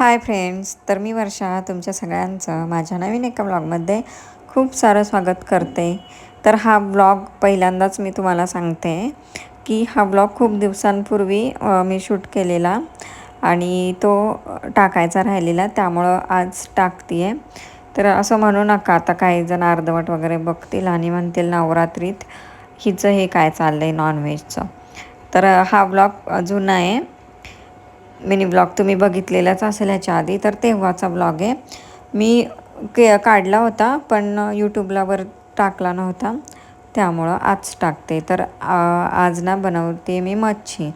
Hi friends तर मी वर्षा तुमच्या सगळ्यांचं माझ्या नवीन एका ब्लॉगमध्ये खूप सारं स्वागत करते. तर हा ब्लॉग पहिल्यांदाच मी तुम्हाला सांगते की हा ब्लॉग खूप दिवसांपूर्वी मी शूट केलेला आणि तो टाकायचा राहिलेला. त्यामुळं आज टाकते आहे तर असं म्हणू नका आता काही जण अर्धवट वगैरे बघतील आणि म्हणतील नवरात्रीत हिचं हे काय चाललं आहे नॉनव्हेजचं तर हा ब्लॉग जुना आहे. मिनी ब्लॉग तुम्ही बघितलेलाच असेल ह्याच्या आधी. तर तेव्हाचा ब्लॉग आहे. मी के काढला होता पण यूट्यूबला वर टाकला नव्हता. त्यामुळं आज टाकते. तर आज ना बनवते मी मच्छी.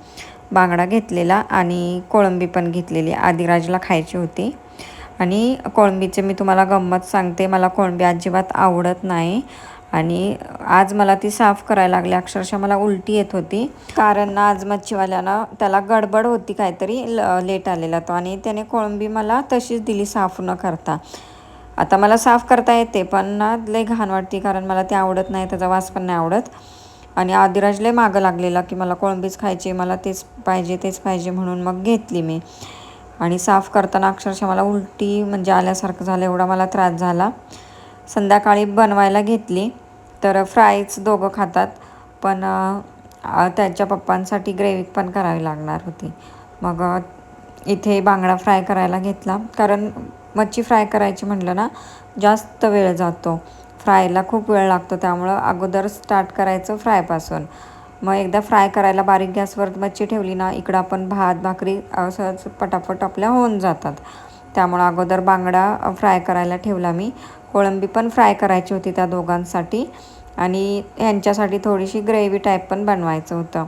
बांगडा घेतलेला आणि कोळंबी पण घेतलेली. आदिराजला खायची होती. आणि कोळंबीचे मी तुम्हाला गंमत सांगते. मला कोळंबी अजिबात आवडत नाही. आणि आज मला ती साफ करायला लागली. अक्षरशः मला उलटी येत होती. कारण ना आज मच्छीवाल्यानं त्याला गडबड होती काहीतरी ल लेट आलेला तो आणि त्याने कोळंबी मला तशीच दिली साफ न करता. आता मला साफ करता येते पण ना लई घाण वाटते कारण मला ते आवडत नाही त्याचा वास पण नाही आवडत. आणि आदिराज लय मागं लागलेला की मला कोळंबीच खायची मला तेच पाहिजे तेच पाहिजे म्हणून मग घेतली मी. आणि साफ करताना अक्षरशः मला उलटी म्हणजे आल्यासारखं झालं एवढा मला त्रास झाला. संध्याकाळी बनवायला घेतली. तर फ्रायच दोघं खातात पण त्यांच्या त्याच्या पप्पांसाठी ग्रेव्ही पण करावी लागणार होती. मग इथे बांगडा फ्राय करायला घेतला. कारण मच्छी फ्राय करायची म्हटलं ना जास्त वेळ जातो. फ्रायला खूप वेळ लागतो त्यामुळं अगोदर स्टार्ट करायचं फ्रायपासून मग एकदा फ्राय करायला बारीक गॅसवर मच्छी ठेवली ना इकडं आपण भात भाकरी असंच पटापट आपल्या होऊन जातात. त्यामुळं अगोदर बांगडा फ्राय करायला ठेवला मी. कोळंबी पण फ्राय करायची होती त्या दोघांसाठी. आणि ह्यांच्यासाठी थोडीशी ग्रेव्ही टाईप पण बनवायचं होतं.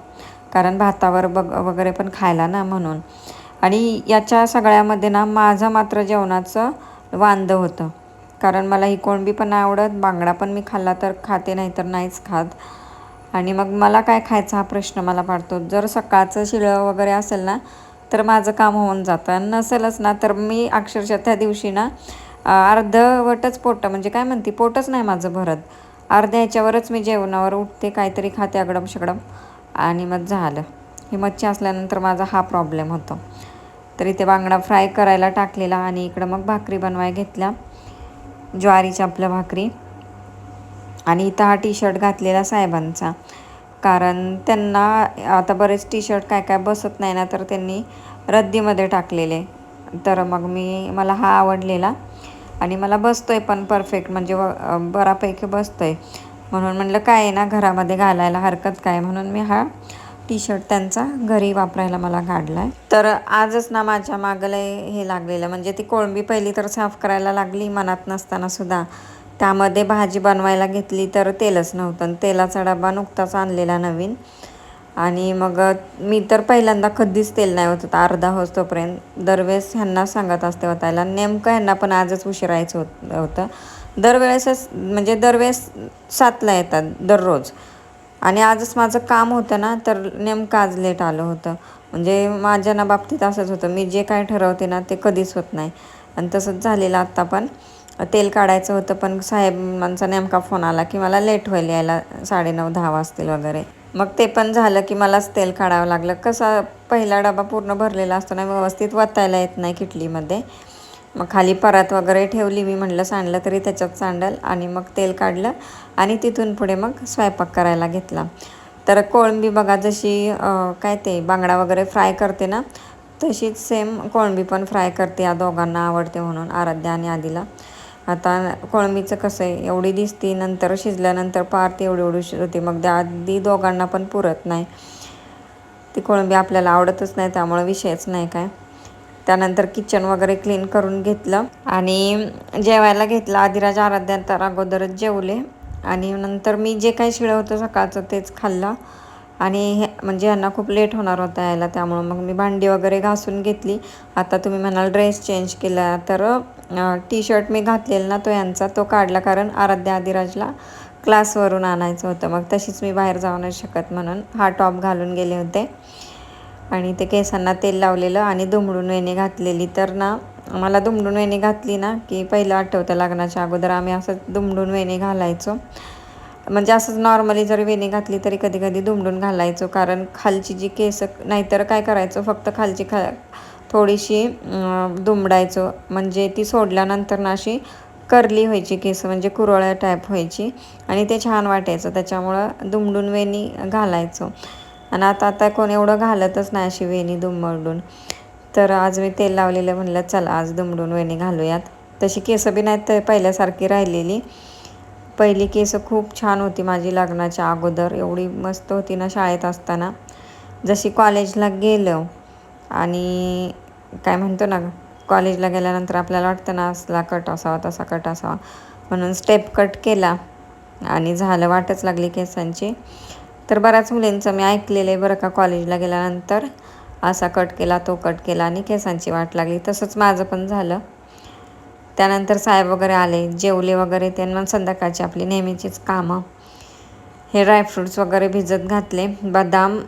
कारण भातावर बग वगैरे पण खायला ना म्हणून. आणि याच्या सगळ्यामध्ये ना माझं मात्र जेवणाचं वांद होतं. कारण मला ही कोळंबी पण आवडत बांगडा पण मी खाल्ला तर खाते नाही तर नाहीच खात. आणि मग मला काय खायचा हा प्रश्न मला पडतो. जर सकाळचं शिळं वगैरे असेल ना तर माझं काम होऊन जातं. आणि नसेलच ना तर मी अक्षरशः त्या दिवशी ना अर्धवटच पोटं म्हणजे काय म्हणते पोटच नाही माझं भरत. अर्ध्या ह्याच्यावरच मी जेवणावर उठते काहीतरी खाते अगडम शकडम आणि मग झालं. ही मच्छी असल्यानंतर माझा हा प्रॉब्लेम होतो. तर इथे बांगडा फ्राय करायला टाकलेला आणि इकडं मग भाकरी बनवाय घेतल्या. ज्वारीच्या आपल्या भाकरी. आणि इथं हा टी शर्ट घातलेला साहेबांचा. कारण त्यांना आता बरेच टी शर्ट काय काय बसत नाही ना तर त्यांनी रद्दीमध्ये टाकलेले. तर मग मी मला हा आवडलेला. आणि मला बसतो आहे पण परफेक्ट म्हणजे व बसतो आहे म्हणून म्हणलं काय आहे ना घरामध्ये घालायला हरकत काय? म्हणून मी हा टी शर्ट त्यांचा घरी वापरायला मला काढला आहे तर आजच ना माझ्या मागलं हे लागलेलं म्हणजे ती कोळंबी पहिली तर साफ करायला लागली मनात नसताना सुद्धा. त्यामध्ये भाजी बनवायला घेतली तर तेलच नव्हतं आणि तेलाचा डबा नुकताच आणलेला नवीन. आणि मग मी तर पहिल्यांदा कधीच तेल नाही होत होतं अर्धा होस तोपर्यंत. दरवेळेस ह्यांना सांगत असते होतायला नेमकं ह्यांना पण आजच उशिरायचं होत होतं. दरवेळेसच म्हणजे दरवेळेस सातला येतात दररोज. आणि आजच माझं काम होतं ना तर नेमकं आज लेट आलं होतं. म्हणजे माझ्या ना बाबतीत असंच होतं. मी जे काय ठरवते ना ते कधीच होत नाही. आणि तसंच झालेलं आत्ता पण. तेल काढायचं होतं पण साहेबांचा नेमका फोन आला की मला लेट होईल यायला साडेनऊ दहा वाजतील वगैरे. मग ते पण झालं की मलाच तेल काढावं लागलं. कसा पहिला डबा पूर्ण भरलेला असतो ना व्यवस्थित वतायला येत नाही किटलीमध्ये. मग खाली परात वगैरे ठेवली मी म्हटलं सांडलं तरी त्याच्यात सांडल आणि मग तेल काढलं आणि तिथून पुढे मग स्वयंपाक करायला घेतला. तर कोळंबी बघा जशी काय ते बांगडा वगैरे फ्राय करते ना तशीच सेम कोळंबी पण फ्राय करते या दोघांना आवडते म्हणून आराध्या आणि आधीला आता कोळंबीचं कसं आहे एवढी दिसती नंतर शिजल्यानंतर पार ती एवढी एवढी होती. मग त्या आधी दोघांना पण पुरत नाही. ती कोळंबी आपल्याला आवडतच नाही त्यामुळे विषयच नाही काय. त्यानंतर किचन वगैरे क्लीन करून घेतलं आणि जेवायला घेतलं. आधीराज आराध्या तर अगोदरच जेवले. आणि नंतर मी जे काही शिळं होतं सकाळचं तेच खाल्लं. आणि हे म्हणजे ह्यांना खूप लेट होणार होता यायला त्यामुळं मग मी भांडी वगैरे घासून घेतली. आता तुम्ही म्हणाल ड्रेस चेंज केला तर टी शर्ट मी घातलेला ना तो यांचा तो काढला कारण आराध्या आदिराजला क्लासवरून आणायचं होतं. मग तशीच मी बाहेर जाऊ नाही शकत म्हणून हा टॉप घालून गेले होते. आणि ते केसांना तेल लावलेलं आणि दुमडून वेणी घातलेली. तर ना मला दुमडून वेणी घातली ना की पहिलं आठवतं लग्नाच्या अगोदर आम्ही असं दुमडून वेणी घालायचो. म्हणजे असंच नॉर्मली जर वेणी घातली तरी कधी कधी दुमडून घालायचो. कारण खालची जी केस नाहीतर काय करायचो फक्त खालची खा थोडीशी दुमडायचो. म्हणजे ती सोडल्यानंतर ना अशी करली व्हायची केस म्हणजे कुरळ्या टाईप व्हायची. आणि ते छान वाटायचं त्याच्यामुळं दुमडून वेणी घालायचो. आणि आता आता कोण एवढं घालतच नाही अशी वेणी दुमडून. तर आज मी तेल लावलेलं म्हणलं चला आज दुमडून वेणी घालूयात. तशी केस बी नाहीत तर पहिल्यासारखी राहिलेली. पहिली केस खूप छान होती माझी लग्नाच्या अगोदर. एवढी मस्त होती ना शाळेत असताना. जशी कॉलेजला गेलं आणि काय म्हणतो ना कॉलेजला गेल्यानंतर आपल्याला वाटतं ना असला कट असावा तसा कट असावा. म्हणून स्टेप कट केला आणि झालं वाटच लागली केसांची. तर बऱ्याच मुलींचं मी ऐकलेलं आहे बरं का कॉलेजला गेल्यानंतर असा कट केला तो कट केला आणि केसांची वाट लागली. तसंच माझं पण झालं. त्यानंतर साहेब वगैरे आले जेवले वगैरे त्यांना संध्याकाळची आपली नेहमीचीच कामं. हे ड्रायफ्रूट्स वगैरे भिजत घातले. बदाम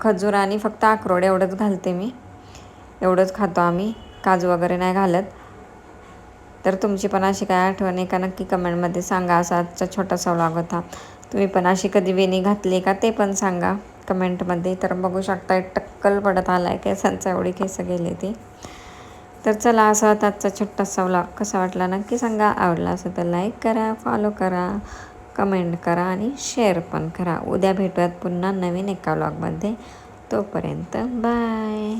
खजूर आणि फक्त अक्रोड एवढंच घालते मी. एवढंच खातो आम्ही. काजू वगैरे नाही घालत. तर तुमची पण अशी काय आठवण आहे का? नक्की कमेंटमध्ये सांगा. असा आजचा छोटासा व्लॉग होता. तुम्ही पण अशी कधी वेणी घातली का? ते पण सांगा कमेंटमध्ये. तर बघू शकता एक टक्कल पडत आला आहे केसांचा एवढी केस गेले ती. तर चला असा होता आजचा छोटासा व्लॉग कसा वाटला नक्की सांगा. आवडला असेल तर लाईक करा फॉलो करा कमेंट करा आणि शेअर पण करा. उद्या भेटूयात पुन्हा नवीन एका व्लॉगमध्ये तोपर्यंत बाय